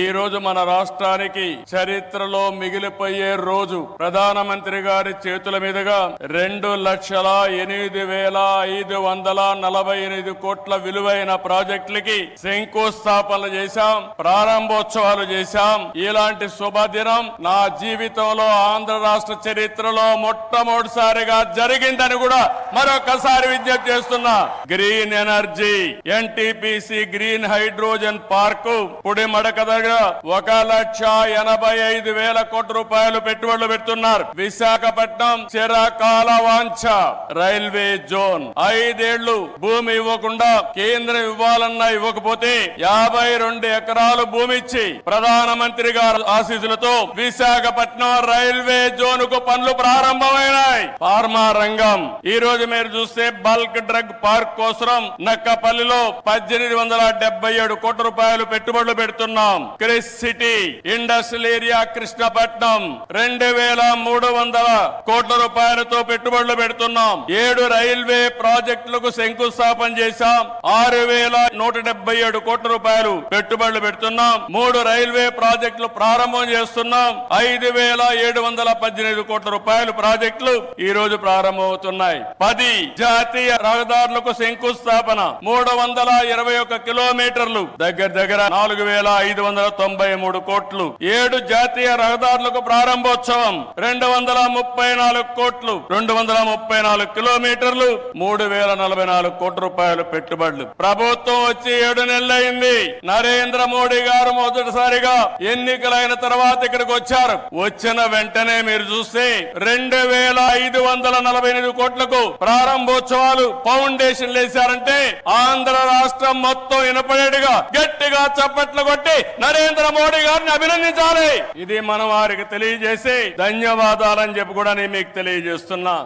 ఈ రోజు మన రాష్ట్రానికి చరిత్రలో మిగిలిపోయే రోజు. ప్రధానమంత్రి గారి చేతుల మీదుగా రెండు లక్షల ఎనిమిది వేల ఐదు వందల నలభై ఎనిమిది కోట్ల విలువైన ప్రాజెక్టులకి శంకుస్థాపనలు చేశాం ప్రారంభోత్సవాలు చేశాం. ఇలాంటి శుభదినం నా జీవితంలో ఆంధ్ర రాష్ట్ర చరిత్రలో మొట్టమొదటిసారిగా జరిగిందని కూడా మరొకసారి విజ్ఞప్తి చేస్తున్నా. Green energy NTPC green hydrogen park Pudimadaka ఒక లక్ష ఎనభై ఐదు వేల కోట్ల రూపాయలు పెట్టుబడులు పెడుతున్నారు. విశాఖపట్నం చిరకాల వాంఛ రైల్వే జోన్. ఐదేళ్ళు భూమి ఇవ్వకుండా కేంద్రం ఇవ్వాలన్నా ఇవ్వకపోతే యాభై రెండు ఎకరాలు భూమి ఇచ్చి ప్రధానమంత్రి గారు ఆశీస్సులతో విశాఖపట్నం రైల్వే జోన్కు పనులు ప్రారంభమైనాయి. ఫార్మా రంగం. ఈ రోజు మీరు చూస్తే బల్క్ డ్రగ్ పార్క్ కోసం నక్కపల్లిలో పద్దెనిమిది వందల డెబ్బై ఏడు కోట్ల రూపాయలు పెట్టుబడులు పెడుతున్నాం. Kris city industrial area Krishnapatnam రెండు వేల మూడు వందల కోట్ల రూపాయలతో పెట్టుబడులు పెడుతున్నాం. ఏడు రైల్వే ప్రాజెక్టులకు శంకుస్థాపన చేశాం. ఆరు వేల నూట డెబ్బై ఏడు కోట్ల రూపాయలు పెట్టుబడులు పెడుతున్నాం. మూడు రైల్వే ప్రాజెక్టులు ప్రారంభం చేస్తున్నాం. ఐదు వేల ఏడు వందల పద్దెనిమిది కోట్ల రూపాయలు ప్రాజెక్టులు ఈ రోజు ప్రారంభమవుతున్నాయి. పది జాతీయ రహదారులకు శంకుస్థాపన మూడు వందల ఇరవై ఒక్క కిలోమీటర్లు. దగ్గర దగ్గర నాలుగు వేల ఐదు వందల తొంభై మూడు కోట్లు. ఏడు జాతీయ రహదారులకు ప్రారంభోత్సవం. రెండు వందల ముప్పై నాలుగు కోట్లు. రెండు వందల ముప్పై నాలుగు కిలోమీటర్లు. మూడు వేల నలభై నాలుగు కోట్ల రూపాయలు పెట్టుబడులు. ప్రభుత్వం వచ్చి ఏడు నెలలైంది. నరేంద్ర మోడీ గారు మొదటిసారిగా ఎన్నికలైన తర్వాత ఇక్కడికి వచ్చారు. వచ్చిన వెంటనే మీరు చూస్తే రెండు వేల ఐదు వందల నలభై ఎనిమిది కోట్లకు ప్రారంభోత్సవాలు ఫౌండేషన్ వేశారంటే ఆంధ్ర రాష్ట్రం మొత్తం వినపడేట్టుగా గట్టిగా చప్పట్లు కొట్టి నరేంద్ర మోడీ గారిని అభినందించాలి. ఇది మన వారికి తెలియజేసి ధన్యవాదాలని చెప్పి కూడా నేను మీకు తెలియజేస్తున్నా.